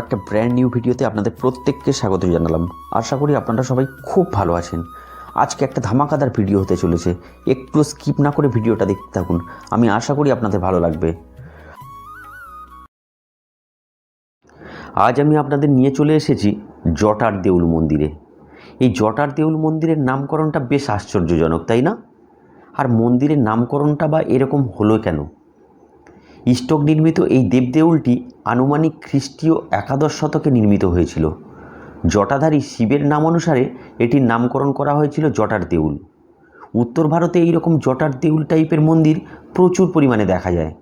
একটা brand new ভিডিওতে আপনাদের প্রত্যেককে স্বাগত জানালাম। আশা করি আপনারা সবাই খুব ভালো আছেন। আজকে একটা ধামাকাদার ভিডিও হতে চলেছে। একটু স্কিপ না করে ভিডিওটা দেখতে থাকুন। আমি আশা করি আপনাদের ভালো লাগবে। আজ আমি আপনাদের নিয়ে চলে এসেছি জটার দেউল মন্দিরে। এই জটার দেউল মন্দিরের নামকরণটা বেশ আশ্চর্যজনক, তাই না? আর মন্দিরের নামকরণটা বা এরকম হলো কেন? ইস্টক নির্মিত এই দেবদেউলটি আনুমানিক খ্রিস্টীয় একাদশ শতকে নির্মিত হয়েছিল। জটাধারী শিবের নাম অনুসারে এটির নামকরণ করা হয়েছিল জটার দেউল। উত্তর ভারতে এই রকম জটার দেউল টাইপের মন্দির প্রচুর পরিমাণে দেখা যায়।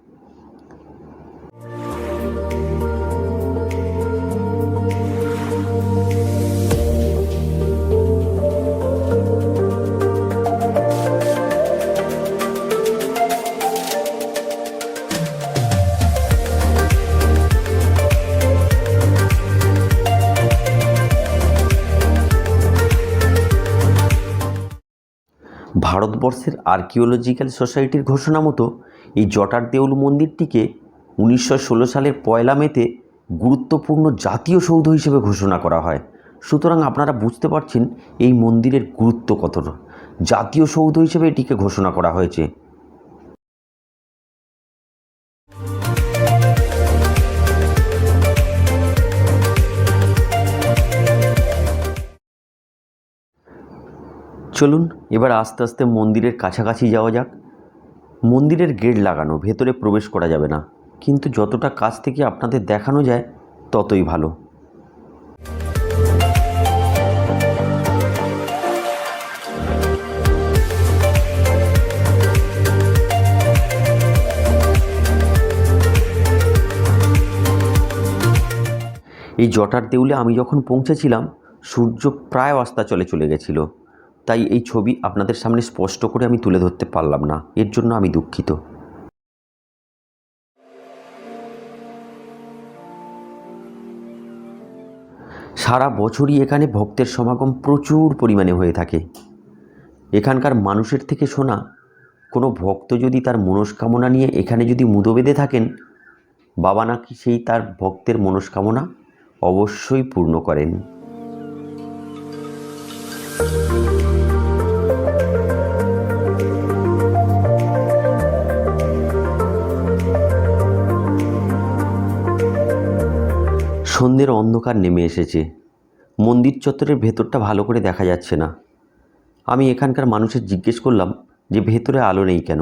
ভারতবর্ষের আর্কিওলজিক্যাল সোসাইটির ঘোষণা মতো এই জটার দেউল মন্দিরটিকে উনিশশো ষোলো সালের পয়লা মেতে গুরুত্বপূর্ণ জাতীয় সৌধ হিসেবে ঘোষণা করা হয়। সুতরাং আপনারা বুঝতে পারছেন এই মন্দিরের গুরুত্ব কতটা। জাতীয় সৌধ হিসেবে এটিকে ঘোষণা করা হয়েছে। চলুন এবার আস্তে আস্তে মন্দিরের কাছাকাছি যাওয়া যাক। মন্দিরের গেট লাগানো, ভেতরে প্রবেশ করা যাবে না। কিন্তু যতটা কাছ থেকে আপনাদের দেখানো যায়, ততই ভালো। এই জটার দেউলে আমি যখন পৌঁছেছিলাম, সূর্য প্রায় অস্তাচলে চলে গেছিল। তাই এই ছবি আপনাদের সামনে স্পষ্ট করে আমি তুলে ধরতে পারলাম না। এর জন্য আমি দুঃখিত। সারা বছরই এখানে ভক্তের সমাগম প্রচুর পরিমাণে হয়ে থাকে। এখানকার মানুষের থেকে শোনা, কোনো ভক্ত যদি তার মনস্কামনা নিয়ে এখানে যদি মুদো বেঁধে থাকেন, বাবা নাকি সেই তার ভক্তের মনস্কামনা অবশ্যই পূর্ণ করেন। সন্ধ্যের অন্ধকার নেমে এসেছে। মন্দির চত্বরের ভেতরটা ভালো করে দেখা যাচ্ছে না। আমি এখানকার মানুষের জিজ্ঞেস করলাম যে ভেতরে আলো নেই কেন?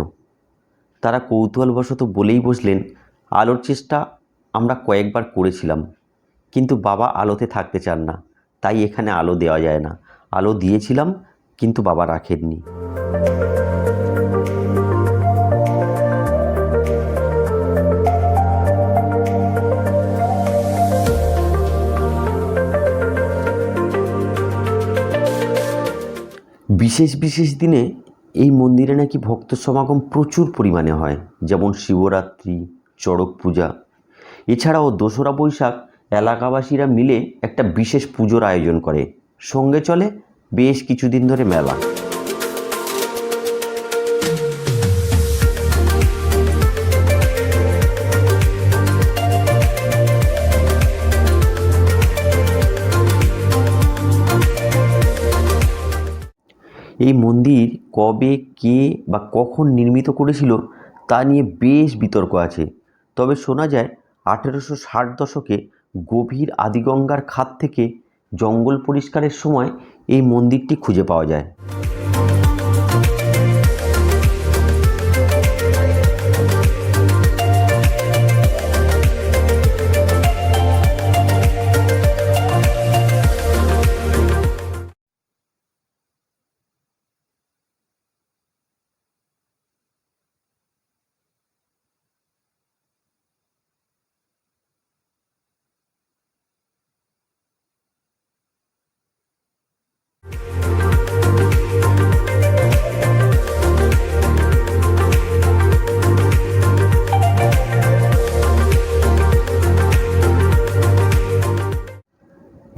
তারা কৌতূহলবশত বলেই বসলেন, আলোর চেষ্টা আমরা কয়েকবার করেছিলাম, কিন্তু বাবা আলোতে থাকতে চান না, তাই এখানে আলো দেওয়া যায় না। আলো দিয়েছিলাম, কিন্তু বাবা রাখেননি। বিশেষ বিশেষ দিনে এই মন্দিরে নাকি ভক্ত সমাগম প্রচুর পরিমাণে হয়, যেমন শিবরাত্রি, চড়ক পূজা। এছাড়াও দোসরা বৈশাখ এলাকাবাসীরা মিলে একটা বিশেষ পুজোর আয়োজন করে। সঙ্গে চলে বেশ কিছুদিন ধরে মেলা। এই মন্দির কবে, কে বা কখন নির্মিত করেছিল তা নিয়ে বেশ বিতর্ক আছে। তবে শোনা যায়, আঠেরোশো ষাট দশকে গভীর আদিগঙ্গার খাত থেকে জঙ্গল পরিষ্কারের সময় এই মন্দিরটি খুঁজে পাওয়া যায়।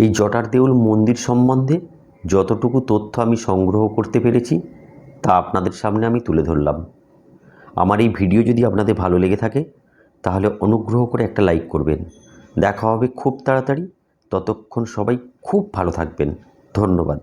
এই জটার দেউল মন্দির সম্বন্ধে যতটুকু তথ্য আমি সংগ্রহ করতে পেরেছি, তা আপনাদের সামনে আমি তুলে ধরলাম। আমার এই ভিডিও যদি আপনাদের ভালো লেগে থাকে, তাহলে অনুগ্রহ করে একটা লাইক করবেন। দেখা হবে খুব তাড়াতাড়ি। ততক্ষণ সবাই খুব ভালো থাকবেন। ধন্যবাদ।